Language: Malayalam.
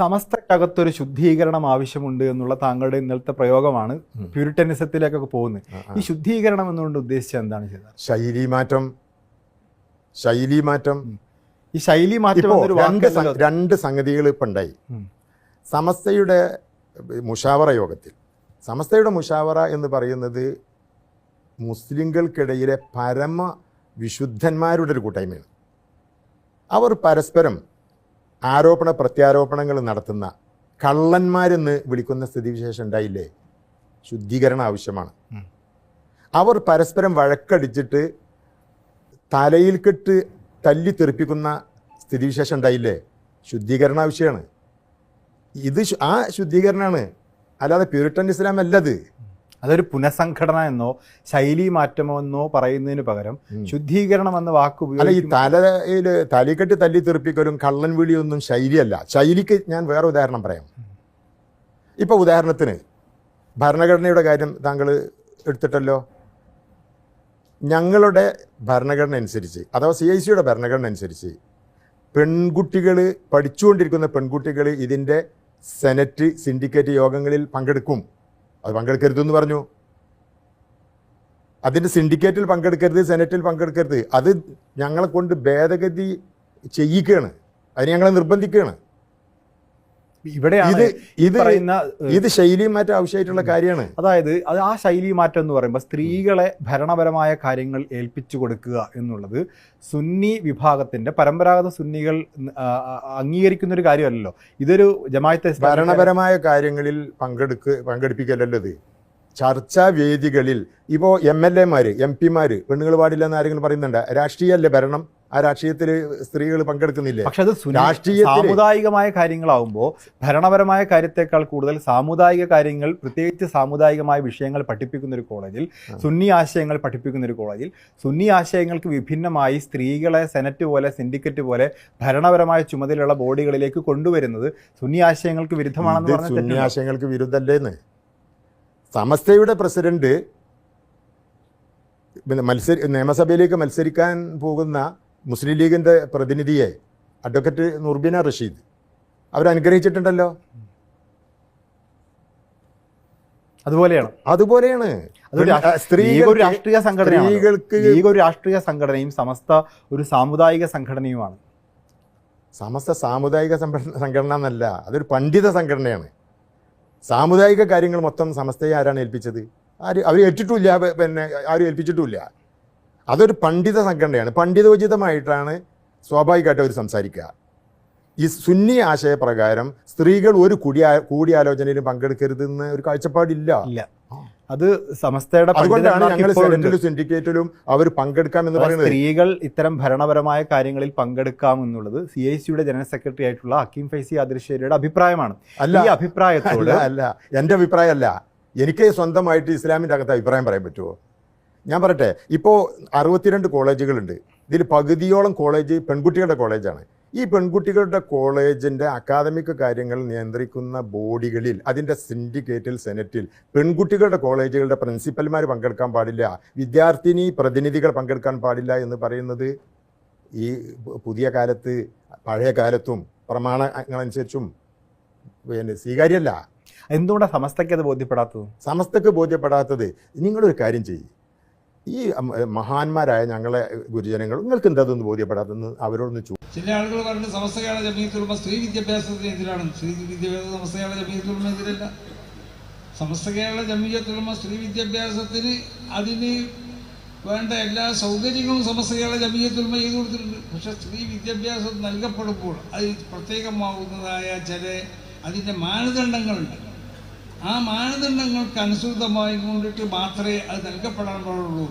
സമസ്തക്കകത്തൊരു ശുദ്ധീകരണം ആവശ്യമുണ്ട് എന്നുള്ള താങ്കളുടെ ഇന്നലത്തെ പ്രയോഗമാണ് പ്യൂരിറ്റനിസത്തിലേക്കൊക്കെ പോകുന്നത്. ഈ ശുദ്ധീകരണം എന്നുകൊണ്ട് ഉദ്ദേശിച്ചത് എന്താണ് ചെയ്തത്? ശൈലി മാറ്റം. ശൈലി മാറ്റം. ഈ ശൈലി മാറ്റം രണ്ട് രണ്ട് സംഗതികൾ ഇപ്പം ഉണ്ടായി. സമസ്തയുടെ മുഷാവറ യോഗത്തിൽ. സമസ്തയുടെ മുഷാവറ എന്ന് പറയുന്നത് മുസ്ലിങ്ങൾക്കിടയിലെ പരമ വിശുദ്ധന്മാരുടെ ഒരു കൂട്ടായ്മയാണ്. അവർ പരസ്പരം ആരോപണ പ്രത്യാരോപണങ്ങൾ നടത്തുന്ന കള്ളന്മാരെന്ന് വിളിക്കുന്ന സ്ഥിതിവിശേഷം ഉണ്ടായില്ലേ? ശുദ്ധീകരണം ആവശ്യമാണ്. അവർ പരസ്പരം വഴക്കടിച്ചിട്ട് തലയിൽ കെട്ട് തല്ലി തെറിപ്പിക്കുന്ന സ്ഥിതിവിശേഷം ഉണ്ടായില്ലേ? ശുദ്ധീകരണ ആവശ്യമാണ്. ഇത് ആ ശുദ്ധീകരണമാണ്. അല്ലാതെ പ്യൂരിട്ടൻ ഇസ്ലാം അല്ലത്. അതൊരു പുനഃസംഘടന എന്നോ ശൈലി മാറ്റമോ എന്നോ പറയുന്നതിന് പകരം ശുദ്ധീകരണം എന്ന വാക്ക് അല്ല ഈ തലയിൽ തലിക്കെട്ട് തല്ലി തെറിപ്പിക്കലും കള്ളൻ വിളിയൊന്നും ശൈലിയല്ല. ശൈലിക്ക് ഞാൻ വേറെ ഉദാഹരണം പറയാം. ഇപ്പൊ ഉദാഹരണത്തിന് ഭരണഘടനയുടെ കാര്യം താങ്കൾ എടുത്തിട്ടല്ലോ. ഞങ്ങളുടെ ഭരണഘടന അനുസരിച്ച് അഥവാ സി ഐ സിയുടെ ഭരണഘടന അനുസരിച്ച് പെൺകുട്ടികൾ പഠിച്ചുകൊണ്ടിരിക്കുന്ന പെൺകുട്ടികൾ ഇതിന്റെ സെനറ്റ് സിൻഡിക്കേറ്റ് യോഗങ്ങളിൽ പങ്കെടുക്കും. അത് പങ്കെടുക്കരുതെന്ന് പറഞ്ഞു. അതിന്റെ സിൻഡിക്കേറ്റിൽ പങ്കെടുക്കരുത് സെനറ്റിൽ പങ്കെടുക്കരുത്. അത് ഞങ്ങളെ കൊണ്ട് ഭേദഗതി ചെയ്യിക്കുകയാണ്. അതിന് ഞങ്ങളെ നിർബന്ധിക്കുകയാണ്. ഇവിടെയാണ് ഇത് പറയുന്ന ഇത് ശൈലി മാറ്റം ആവശ്യമായിട്ടുള്ള കാര്യമാണ്. അതായത് അത് ആ ശൈലി മാറ്റം എന്ന് പറയുമ്പോൾ സ്ത്രീകളെ ഭരണപരമായ കാര്യങ്ങൾ ഏൽപ്പിച്ചു കൊടുക്കുക എന്നുള്ളത് സുന്നി വിഭാഗത്തിന്റെ പരമ്പരാഗത സുന്നികൾ അംഗീകരിക്കുന്ന ഒരു കാര്യമല്ലല്ലോ. ഇതൊരു ജമാഅത്തെ ഭരണപരമായ കാര്യങ്ങളിൽ പങ്കെടുക്ക പങ്കെടുപ്പിക്കലല്ലോ ഇത്. ചർച്ചാ വേദികളിൽ ഇപ്പോൾ എം എൽ എമാര് എം പിമാര് പെണ്ണുങ്ങൾ പാടില്ല എന്ന് ആരെങ്കിലും പറയുന്നുണ്ട് രാഷ്ട്രീയമല്ലേ ഭരണം? ആ രാഷ്ട്രീയത്തിൽ സ്ത്രീകൾ പങ്കെടുക്കുന്നില്ലേ? പക്ഷെ അത് രാഷ്ട്രീയ സാമുദായികമായ കാര്യങ്ങളാവുമ്പോൾ ഭരണപരമായ കാര്യത്തെക്കാൾ കൂടുതൽ സാമുദായിക കാര്യങ്ങൾ പ്രത്യേകിച്ച് സാമുദായികമായ വിഷയങ്ങൾ പഠിപ്പിക്കുന്ന ഒരു കോളേജിൽ സുന്നി ആശയങ്ങൾ പഠിപ്പിക്കുന്ന ഒരു കോളേജിൽ സുന്നി ആശയങ്ങൾക്ക് വിഭിന്നമായി സ്ത്രീകളെ സെനറ്റ് പോലെ സിൻഡിക്കറ്റ് പോലെ ഭരണപരമായ ചുമതലയുള്ള ബോഡികളിലേക്ക് കൊണ്ടുവരുന്നത് സുന്നി ആശയങ്ങൾക്ക് വിരുദ്ധമാണെന്ന് പറഞ്ഞാൽ സുന്നി? ആശയങ്ങൾക്ക് വിരുദ്ധല്ലേന്ന്? സമസ്തയുടെ പ്രസിഡന്റ് മത്സരി നിയമസഭയിലേക്ക് മത്സരിക്കാൻ പോകുന്ന മുസ്ലിം ലീഗിന്റെ പ്രതിനിധിയെ അഡ്വക്കേറ്റ് നുർബിന റഷീദ്. അവരനുഗ്രഹിച്ചിട്ടുണ്ടല്ലോ? അതുപോലെയാണ്. അതുപോലെയാണ്. രാഷ്ട്രീയ- സ്ത്രീകൾക്ക് ഒരു രാഷ്ട്രീയ സംഘടനയും സമസ്ത ഒരു സാമുദായിക സംഘടനയുമാണ്. സമസ്ത സാമുദായിക സംഘടന എന്നല്ല അതൊരു പണ്ഡിത സംഘടനയാണ്. സാമുദായിക കാര്യങ്ങൾ മൊത്തം സമസ്തയെ ആരാണ് ഏൽപ്പിച്ചത്? ആര് അവർ ഏറ്റിട്ടുമില്ല പിന്നെ ആരും ഏൽപ്പിച്ചിട്ടുമില്ല. അതൊരു പണ്ഡിത സംഘടനയാണ്. പണ്ഡിതോചിതമായിട്ടാണ് സ്വാഭാവികമായിട്ട് അവർ സംസാരിക്കുക. ഈ സുന്നി ആശയപ്രകാരം സ്ത്രീകൾ ഒരു കൂടിയാ കൂടിയാലോചനയിലും പങ്കെടുക്കരുതെന്ന് ഒരു കാഴ്ചപ്പാടില്ല. ഇല്ല. അത് സമസ്തയുടെ അതുകൊണ്ടാണ് പണ്ഡിതന്മാർക്ക് ഞങ്ങൾ സെനറ്റിലും സിൻഡിക്കേറ്റിലും അവർ പങ്കെടുക്കാം എന്ന് പറയുന്നത്. സ്ത്രീകൾ ഇത്തരം ഭരണപരമായ കാര്യങ്ങളിൽ പങ്കെടുക്കാം എന്നുള്ളത് സി ഐ സിയുടെ ജനറൽ സെക്രട്ടറി ആയിട്ടുള്ള അക്കീം ഫൈസി ആദിർശേരിയുടെ അഭിപ്രായമാണ്. അല്ല. ഈ അഭിപ്രായത്തോട് അല്ല അല്ല. എന്റെ അഭിപ്രായമല്ല. എനിക്ക് സ്വന്തമായിട്ട് ഇസ്ലാമിന്റെ അകത്ത് അഭിപ്രായം പറയാൻ പറ്റുമോ ഞാൻ പറയട്ടെ ഇപ്പോൾ അറുപത്തിരണ്ട് കോളേജുകളുണ്ട്. ഇതിൽ പകുതിയോളം കോളേജ് പെൺകുട്ടികളുടെ കോളേജാണ്. ഈ പെൺകുട്ടികളുടെ കോളേജിന്റെ അക്കാദമിക് കാര്യങ്ങൾ നിയന്ത്രിക്കുന്ന ബോഡികളിൽ അതിന്റെ സിൻഡിക്കേറ്റിൽ സെനറ്റിൽ പെൺകുട്ടികളുടെ കോളേജുകളുടെ പ്രിൻസിപ്പൽമാർ പങ്കെടുക്കാൻ പാടില്ല. വിദ്യാർത്ഥിനി പ്രതിനിധികൾ പങ്കെടുക്കാൻ പാടില്ല എന്ന് പറയുന്നത് ഈ പുതിയ കാലത്ത് പഴയ കാലത്തും പ്രമാണങ്ങളനുസരിച്ചും പിന്നെ സ്വീകാര്യമല്ല. എന്തുകൊണ്ടാണ് സമസ്തയ്ക്ക് അത് ബോധ്യപ്പെടാത്തത്? സമസ്തക്ക് ബോധ്യപ്പെടാത്തത് നിങ്ങളൊരു കാര്യം ചെയ്യും. ഈ മഹാന്മാരായ ഞങ്ങളെ ഗുരുജനങ്ങൾ നിങ്ങൾക്ക് എന്താ അതൊന്നും ബോധ്യപ്പെടാത്തെന്ന് അവരോടൊന്ന് ചോദിച്ചു ചില ആളുകൾ പറഞ്ഞു സമസ്തകാല ജമീയത്തുൽമ സ്ത്രീ വിദ്യാഭ്യാസത്തിന് എതിരാണ്. സ്ത്രീ വിദ്യാഭ്യാസ സമസ്തകാല ജമീയത്തുൽമ എതിരല്ല. സമസ്തകാല ജമീയത്തുൽമ സ്ത്രീ വിദ്യാഭ്യാസത്തിന് അതിന് വേണ്ട എല്ലാ സൗകര്യങ്ങളും സമസ്തകാല ജമീയത്തുൽമ ചെയ്തു കൊടുത്തിട്ടുണ്ട്. പക്ഷെ സ്ത്രീ വിദ്യാഭ്യാസം നൽകപ്പെടുമ്പോൾ അത് പ്രത്യേകമാവുന്നതായ ചില അതിന്റെ മാനദണ്ഡങ്ങളുണ്ട്. ആ മാനദണ്ഡങ്ങൾക്ക് അനുസൃതമായി കൊണ്ടിട്ട് മാത്രമേ അത് നൽകപ്പെടാൻ പാടുള്ളൂ